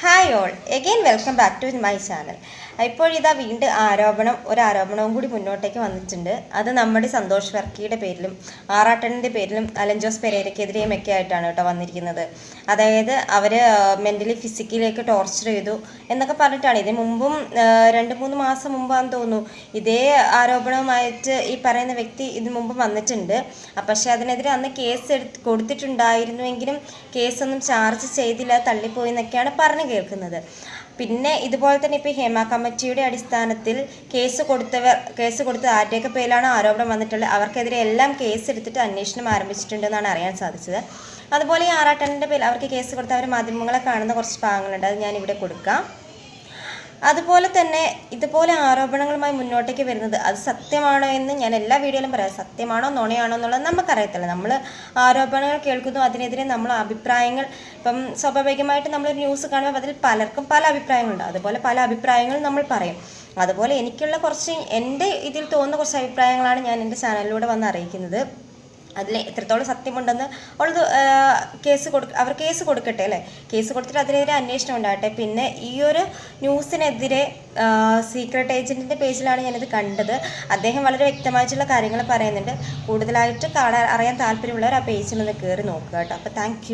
Hi all again welcome back to my channel ഇപ്പോഴിതാ വീണ്ടും ആരോപണം ഒരു ആരോപണവും കൂടി മുന്നോട്ടേക്ക് വന്നിട്ടുണ്ട്. അത് നമ്മുടെ സന്തോഷ് വർക്കിയുടെ പേരിലും ആറാട്ടണിന്റെ പേരിലും അലൻ ജോസ് പെരേരയ്ക്കെതിരെയും ഒക്കെ ആയിട്ടാണ് കേട്ടോ വന്നിരിക്കുന്നത്. അതായത് അവർ മെന്റലി ഫിസിക്കലിയൊക്കെ ടോർച്ചർ ചെയ്തു എന്നൊക്കെ പറഞ്ഞിട്ടാണ്. ഇതിന് മുമ്പും രണ്ട് മൂന്ന് മാസം മുമ്പാന്ന് തോന്നുന്നു ഇതേ ആരോപണവുമായിട്ട് ഈ പറയുന്ന വ്യക്തി ഇതിന് മുമ്പ് വന്നിട്ടുണ്ട്. പക്ഷേ അതിനെതിരെ അന്ന് കേസ് എടുത്ത് കൊടുത്തിട്ടുണ്ടായിരുന്നുവെങ്കിലും കേസൊന്നും ചാർജ് ചെയ്തില്ല തള്ളിപ്പോയി എന്നൊക്കെയാണ് പറഞ്ഞു കേൾക്കുന്നത്. പിന്നെ ഇതുപോലെ തന്നെ ഇപ്പോൾ ഹേമ കമ്മിറ്റിയുടെ അടിസ്ഥാനത്തിൽ കേസ് കൊടുത്തവർ കേസ് കൊടുത്ത ആരുടെയൊക്കെ പേരിലാണ് ആരോപണം വന്നിട്ടുള്ളത്? അവർക്കെതിരെ എല്ലാം കേസ് എടുത്തിട്ട് അന്വേഷണം ആരംഭിച്ചിട്ടുണ്ടെന്നാണ് അറിയാൻ സാധിച്ചത്. അതുപോലെ ഈ ആറാട്ടന്റെ പേരിൽ അവർക്ക് കേസ് കൊടുത്തവർ മാധ്യമങ്ങളെ കാണുന്ന കുറച്ച് ഭാഗങ്ങളുണ്ട്. അത് ഞാൻ ഇവിടെ കൊടുക്കാം. അതുപോലെ തന്നെ ഇതുപോലെ ആരോപണങ്ങളുമായി മുന്നോട്ടേക്ക് വരുന്നത് അത് സത്യമാണോ എന്ന് ഞാൻ എല്ലാ വീഡിയോയിലും പറയാം. സത്യമാണോ നുണയാണോ എന്നുള്ളത് നമുക്കറിയത്തില്ല. നമ്മൾ ആരോപണങ്ങൾ കേൾക്കുന്നു അതിനെതിരെ നമ്മൾ അഭിപ്രായങ്ങൾ ഇപ്പം സ്വാഭാവികമായിട്ട് നമ്മളൊരു ന്യൂസ് കാണുമ്പോൾ അതിൽ പലർക്കും പല അഭിപ്രായങ്ങളുണ്ട്. അതുപോലെ പല അഭിപ്രായങ്ങളും നമ്മൾ പറയും. അതുപോലെ എനിക്കുള്ള കുറച്ച് എന്റെ ഇതിൽ തോന്നുന്ന കുറച്ച് അഭിപ്രായങ്ങളാണ് ഞാൻ എന്റെ ചാനലിലൂടെ വന്ന് അറിയിക്കുന്നത്. അതിൽ എത്രത്തോളം സത്യമുണ്ടെന്ന് ഉള്ളത് കേസ് കൊടുക്ക അവർ കേസ് കൊടുക്കട്ടെ അല്ലേ? കേസ് കൊടുത്തിട്ട് അതിനെതിരെ അന്വേഷണം ഉണ്ടാകട്ടെ. പിന്നെ ഈ ഒരു ന്യൂസിനെതിരെ സീക്രട്ട് ഏജന്റിന്റെ പേജിലാണ് ഞാനിത് കണ്ടത്. അദ്ദേഹം വളരെ വ്യക്തമായിട്ടുള്ള കാര്യങ്ങൾ പറയുന്നുണ്ട്. കൂടുതലായിട്ട് കാണാൻ അറിയാൻ താല്പര്യമുള്ളവർ ആ പേജിൽ ഒന്ന് കയറി നോക്കുക കേട്ടോ. അപ്പോൾ താങ്ക്